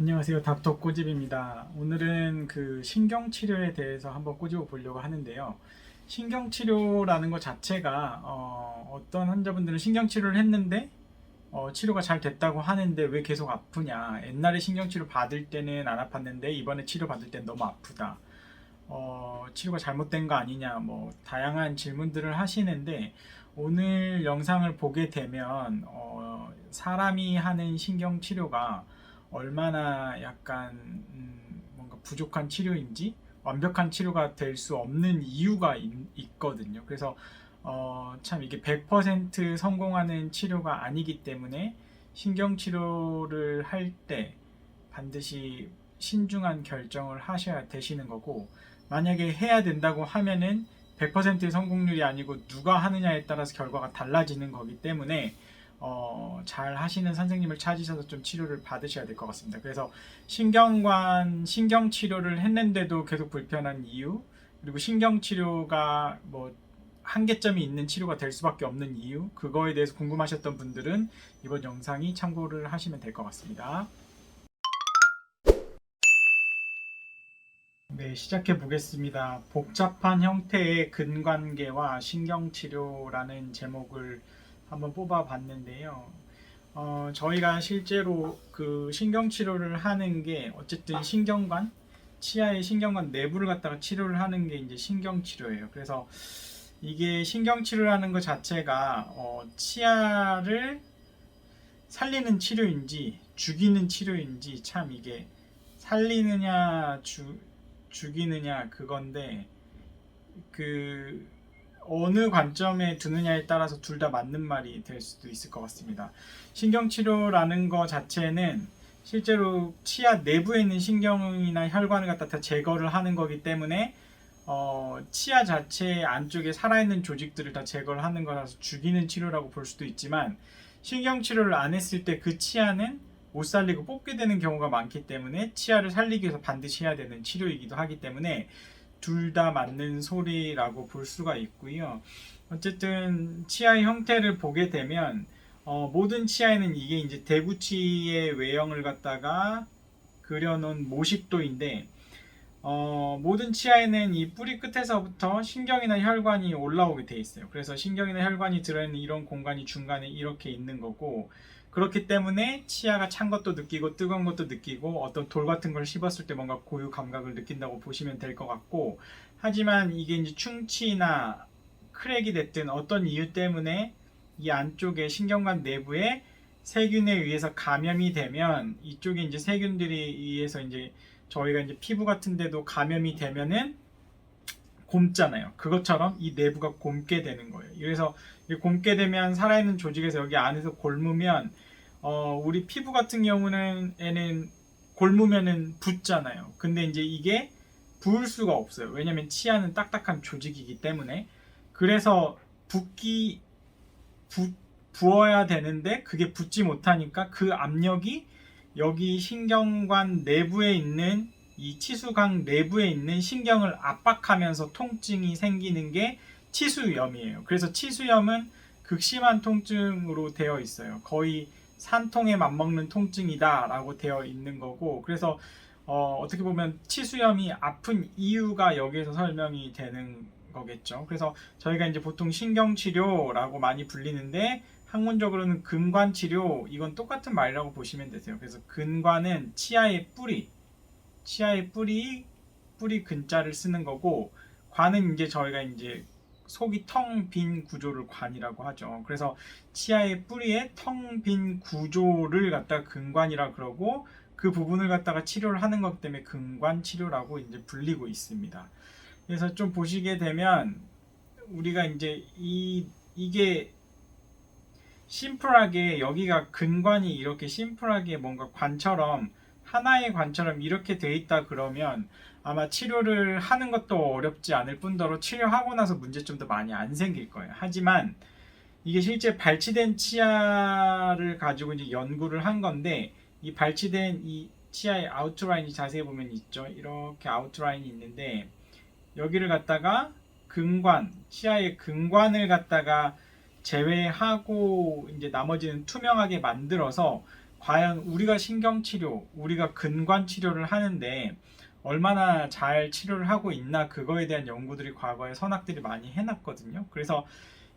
안녕하세요. 닥터 꼬집입니다. 오늘은 그 신경치료에 대해서 한번 꼬집어 보려고 하는데요. 신경치료라는 것 자체가 어, 떤 환자분들은 신경치료를 했는데 어, 치료가 잘 됐다고 하는데 왜 계속 아프냐. 옛날에 신경치료 받을 때는 안 아팠는데 이번에 치료 받을 땐 너무 아프다. 어, 치료가 잘못된 거 아니냐. 뭐 다양한 질문들을 하시는데 오늘 영상을 보게 되면 어, 사람이 하는 신경치료가 얼마나 약간 음, 뭔가 부족한 치료인지 완벽한 치료가 될 수 없는 이유가 있, 거든요. 그래서 어, 참 이게 100% 성공하는 치료가 아니기 때문에 신경 치료를 할 때 반드시 신중한 결정을 하셔야 되시는 거고 만약에 해야 된다고 하면은 100% 성공률이 아니고 누가 하느냐에 따라서 결과가 달라지는 거기 때문에 어, 잘 하시는 선생님을 찾으셔서 좀 치료를 받으셔야 될 것 같습니다. 그래서 신경관 신경 치료를 했는데도 계속 불편한 이유 그리고 신경 치료가 뭐 한계점이 있는 치료가 될 수밖에 없는 이유 그거에 대해서 궁금하셨던 분들은 이번 영상이 참고를 하시면 될 것 같습니다. 네, 시작해 보겠습니다. 복잡한 형태의 근관계와 신경치료라는 제목을 한번 뽑아 봤는데요. 어, 저희가 실제로 그 신경치료를 하는 게 어쨌든 신경관, 치아의 신경관 내부를 갖다가 치료를 하는 게 이제 신경치료예요. 그래서 이게 신경치료를 하는 것 자체가 어, 치아를 살리는 치료인지 죽이는 치료인지 참 이게 살리느냐 주, 죽이느냐 그건데 그 어느 관점에 두느냐에 따라서 둘 다 맞는 말이 될 수도 있을 것 같습니다. 신경치료라는 것 자체는 실제로 치아 내부에 있는 신경이나 혈관을 갖다 다 제거를 하는 거기 때문에 어, 치아 자체 안쪽에 살아있는 조직들을 다 제거를 하는 거라서 죽이는 치료라고 볼 수도 있지만 신경치료를 안 했을 때 그 치아는 못 살리고 뽑게 되는 경우가 많기 때문에 치아를 살리기 위해서 반드시 해야 되는 치료이기도 하기 때문에 둘 다 맞는 소리라고 볼 수가 있고요. 어쨌든 치아의 형태를 보게 되면 어, 모든 치아에는 이게 이제 대구치의 외형을 갖다가 그려놓은 모식도인데 어, 모든 치아에는 이 뿌리 끝에서부터 신경이나 혈관이 올라오게 돼 있어요. 그래서 신경이나 혈관이 들어있는 이런 공간이 중간에 이렇게 있는 거고 그렇기 때문에 치아가 찬 것도 느끼고 뜨거운 것도 느끼고 어떤 돌 같은 걸 씹었을 때 뭔가 고유 감각을 느낀다고 보시면 될 것 같고 하지만 이게 이제 충치나 크랙이 됐든 어떤 이유 때문에 이 안쪽에 신경관 내부에 세균에 의해서 감염이 되면 이쪽에 이제 세균들이 의해서 이제 저희가 이제 피부 같은 데도 감염이 되면은 곪잖아요. 그것처럼 이 내부가 곪게 되는 거예요. 그래서 이 곪게 되면 살아있는 조직에서 여기 안에서 곪으면 어, 우리 피부 같은 경우는 에는 곪으면은 붓잖아요. 근데 이제 이게 부을 수가 없어요. 왜냐면 치아는 딱딱한 조직이기 때문에 그래서 붓기 부, 부어야 되는데 그게 붓지 못하니까 그 압력이 여기 신경관 내부에 있는 이 치수강 내부에 있는 신경을 압박하면서 통증이 생기는 게 치수염이에요. 그래서 치수염은 극심한 통증으로 되어 있어요. 거의 산통에 맞먹는 통증이다라고 되어 있는 거고, 그래서 어, 떻게 보면 치수염이 아픈 이유가 여기에서 설명이 되는 거겠죠. 그래서 저희가 이제 보통 신경치료라고 많이 불리는데 학문적으로는 근관치료 이건 똑같은 말이라고 보시면 되세요. 그래서 근관은 치아의 뿌리, 치아의 뿌리, 뿌리 근자를 쓰는 거고 관은 이제 저희가 이제 속이 텅 빈 구조를 관이라고 하죠. 그래서 치아의 뿌리에 텅 빈 구조를 갖다가 근관이라 그러고 그 부분을 갖다가 치료를 하는 것 때문에 근관 치료라고 이제 불리고 있습니다. 그래서 좀 보시게 되면 우리가 이제 이 이게 심플하게 여기가 근관이 이렇게 심플하게 뭔가 관처럼 하나의 관처럼 이렇게 돼 있다 그러면 아마 치료를 하는 것도 어렵지 않을 뿐더러 치료하고 나서 문제점도 많이 안 생길 거예요. 하지만 이게 실제 발치된 치아를 가지고 이제 연구를 한 건데 이 발치된 이 치아의 아우트라인이 자세히 보면 있죠. 이렇게 아우트라인이 있는데 여기를 갖다가 근관, 치아의 근관을 갖다가 제외하고 이제 나머지는 투명하게 만들어서 과연 우리가 신경치료, 우리가 근관치료를 하는데 얼마나 잘 치료를 하고 있나 그거에 대한 연구들이 과거에 선학들이 많이 해놨거든요. 그래서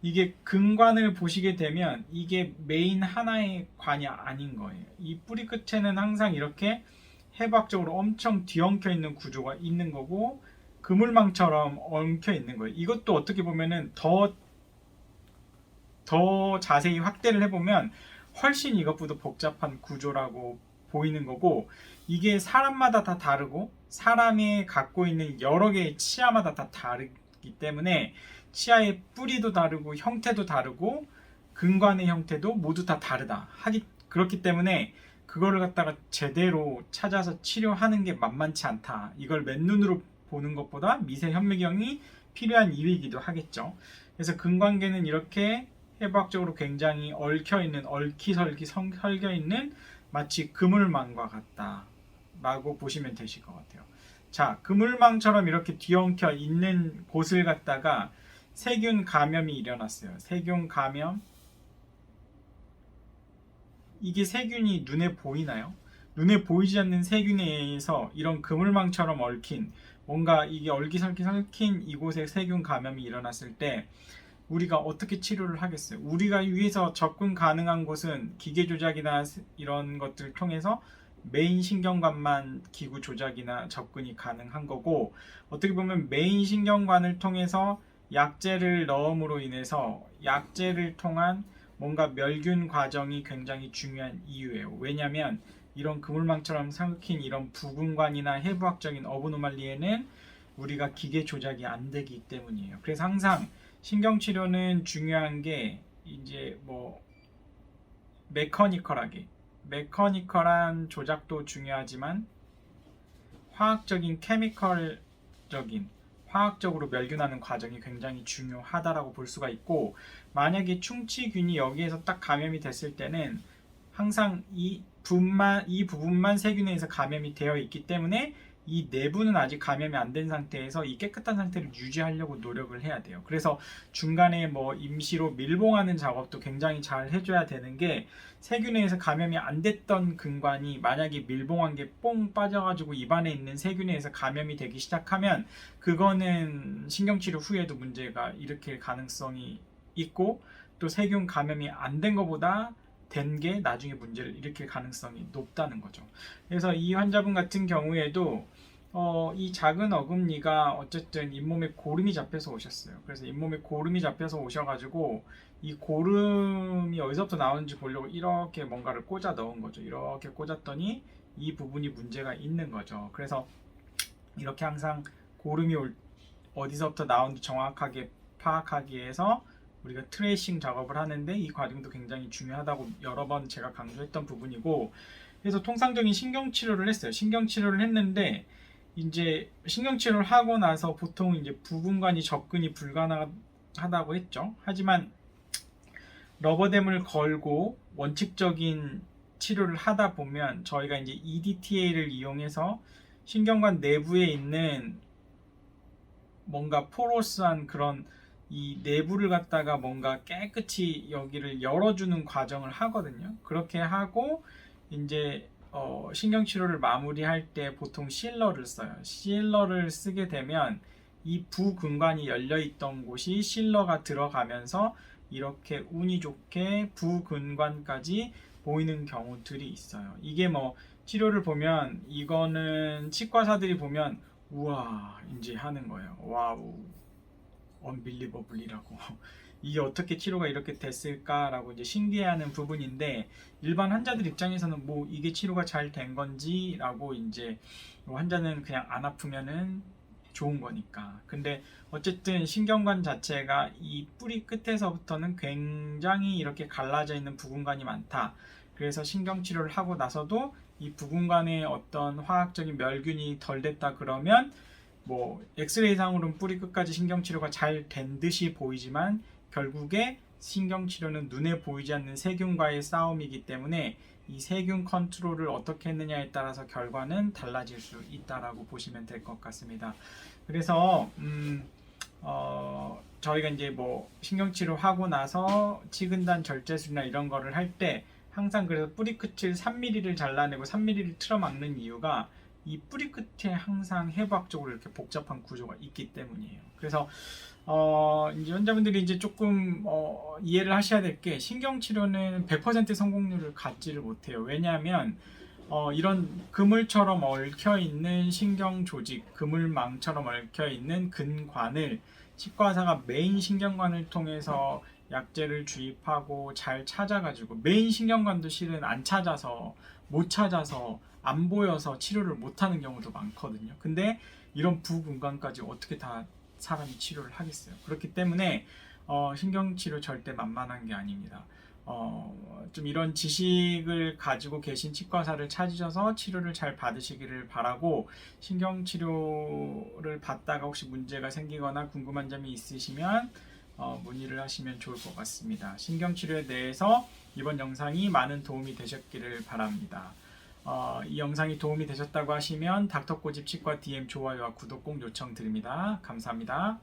이게 근관을 보시게 되면 이게 메인 하나의 관이 아닌 거예요. 이 뿌리 끝에는 항상 이렇게 해부학적으로 엄청 뒤엉켜 있는 구조가 있는 거고 그물망처럼 엉켜 있는 거예요. 이것도 어떻게 보면은 더, 더 자세히 확대를 해보면 훨씬 이것보다 복잡한 구조라고 보이는 거고 이게 사람마다 다 다르고 사람이 갖고 있는 여러 개의 치아마다 다 다르기 때문에 치아의 뿌리도 다르고 형태도 다르고 근관의 형태도 모두 다 다르다 하기 그렇기 때문에 그거를 갖다가 제대로 찾아서 치료하는 게 만만치 않다. 이걸 맨눈으로 보는 것보다 미세 현미경이 필요한 이유이기도 하겠죠. 그래서 근관계는 이렇게 해부학적으로 굉장히 얽혀 있는 얽히설키 설겨 있는 마치 그물망과 같다라고 보시면 되실 것 같아요. 자, 그물망처럼 이렇게 뒤엉켜 있는 곳을 갖다가 세균 감염이 일어났어요. 세균 감염. 이게 세균이 눈에 보이나요? 눈에 보이지 않는 세균에 의해서 이런 그물망처럼 얽힌 뭔가 이게 얼기설기 설킨 이곳에 세균 감염이 일어났을 때 우리가 어떻게 치료를 하겠어요? 우리가 위해서 접근 가능한 곳은 기계 조작이나 이런 것들을 통해서 메인 신경관만 기구 조작이나 접근이 가능한 거고 어떻게 보면 메인 신경관을 통해서 약제를 넣음으로 인해서 약제를 통한 뭔가 멸균 과정이 굉장히 중요한 이유예요. 왜냐하면 이런 그물망처럼 삼킨 이런 부근관이나 해부학적인 어브노말리에는 우리가 기계 조작이 안 되기 때문이에요. 그래서 항상 신경치료는 중요한 게 이제 뭐 메커니컬하게 메커니컬한 조작도 중요하지만 화학적인 케미컬적인 화학적으로 멸균하는 과정이 굉장히 중요하다라고 볼 수가 있고 만약에 충치균이 여기에서 딱 감염이 됐을 때는 항상 이 분만 이 부분만 세균에 의해서 감염이 되어 있기 때문에 이 내부는 아직 감염이 안 된 상태에서 이 깨끗한 상태를 유지하려고 노력을 해야 돼요. 그래서 중간에 뭐 임시로 밀봉하는 작업도 굉장히 잘 해줘야 되는 게 세균에 의해서 감염이 안 됐던 근관이 만약에 밀봉한 게 뽕 빠져가지고 입안에 있는 세균에 의해서 감염이 되기 시작하면 그거는 신경치료 후에도 문제가 일으킬 가능성이 있고 또 세균 감염이 안 된 것보다 된 게 나중에 문제를 일으킬 가능성이 높다는 거죠. 그래서 이 환자분 같은 경우에도 어, 이 작은 어금니가 어쨌든 잇몸에 고름이 잡혀서 오셨어요. 그래서 잇몸에 고름이 잡혀서 오셔가지고 이 고름이 어디서부터 나오는지 보려고 이렇게 뭔가를 꽂아 넣은 거죠. 이렇게 꽂았더니 이 부분이 문제가 있는 거죠. 그래서 이렇게 항상 고름이 올, 어디서부터 나오는지 정확하게 파악하기 위해서 우리가 트레이싱 작업을 하는데 이 과정도 굉장히 중요하다고 여러 번 제가 강조했던 부분이고 그래서 통상적인 신경치료를 했어요. 신경치료를 했는데 이제 신경치료를 하고 나서 보통 이제 부분관이 접근이 불가능하다고 했죠. 하지만 러버댐을 걸고 원칙적인 치료를 하다 보면 저희가 이제 EDTA를 이용해서 신경관 내부에 있는 뭔가 포로스한 그런 이 내부를 갖다가 뭔가 깨끗이 여기를 열어주는 과정을 하거든요. 그렇게 하고 이제 어, 신경 치료를 마무리할 때 보통 실러를 써요. 실러를 쓰게 되면 이 부근관이 열려 있던 곳이 실러가 들어가면서 이렇게 운이 좋게 부근관까지 보이는 경우들이 있어요. 이게 뭐 치료를 보면 이거는 치과사들이 보면 우와 이제 하는 거예요. 와우 언빌리버블이라고 이게 어떻게 치료가 이렇게 됐을까라고 이제 신기해하는 부분인데 일반 환자들 입장에서는 뭐 이게 치료가 잘 된 건지라고 이제 환자는 그냥 안 아프면은 좋은 거니까. 근데 어쨌든 신경관 자체가 이 뿌리 끝에서부터는 굉장히 이렇게 갈라져 있는 부분관이 많다. 그래서 신경 치료를 하고 나서도 이 부분관에 어떤 화학적인 멸균이 덜 됐다 그러면 뭐 엑스레이상으로는 뿌리 끝까지 신경 치료가 잘 된 듯이 보이지만 결국에 신경 치료는 눈에 보이지 않는 세균과의 싸움이기 때문에 이 세균 컨트롤을 어떻게 했느냐에 따라서 결과는 달라질 수 있다라고 보시면 될 것 같습니다. 그래서 음, 어, 저희가 이제 뭐 신경치료 하고 나서 치근단 절제술이나 이런 거를 할 때 항상 그래서 뿌리 끝을 3mm를 잘라내고 3mm를 틀어막는 이유가 이 뿌리 끝에 항상 해부학적으로 이렇게 복잡한 구조가 있기 때문이에요. 그래서 어, 이제 환자분들이 이제 조금 어, 이해를 하셔야 될 게 신경 치료는 100% 성공률을 갖지를 못해요. 왜냐하면 어, 이런 그물처럼 얽혀 있는 신경 조직, 그물망처럼 얽혀 있는 근관을 치과의사가 메인 신경관을 통해서 약제를 주입하고 잘 찾아가지고 메인 신경관도 실은 안 찾아서 못 찾아서 안 보여서 치료를 못하는 경우도 많거든요. 근데 이런 부근관까지 어떻게 다 사람이 치료를 하겠어요. 그렇기 때문에 어, 신경치료 절대 만만한 게 아닙니다. 어, 좀 이런 지식을 가지고 계신 치과사를 찾으셔서 치료를 잘 받으시기를 바라고 신경치료를 받다가 혹시 문제가 생기거나 궁금한 점이 있으시면 어, 문의를 하시면 좋을 것 같습니다. 신경치료에 대해서 이번 영상이 많은 도움이 되셨기를 바랍니다. 어, 이 영상이 도움이 되셨다고 하시면 닥터꼬집 치과 DM 좋아요와 구독 꼭 요청드립니다. 감사합니다.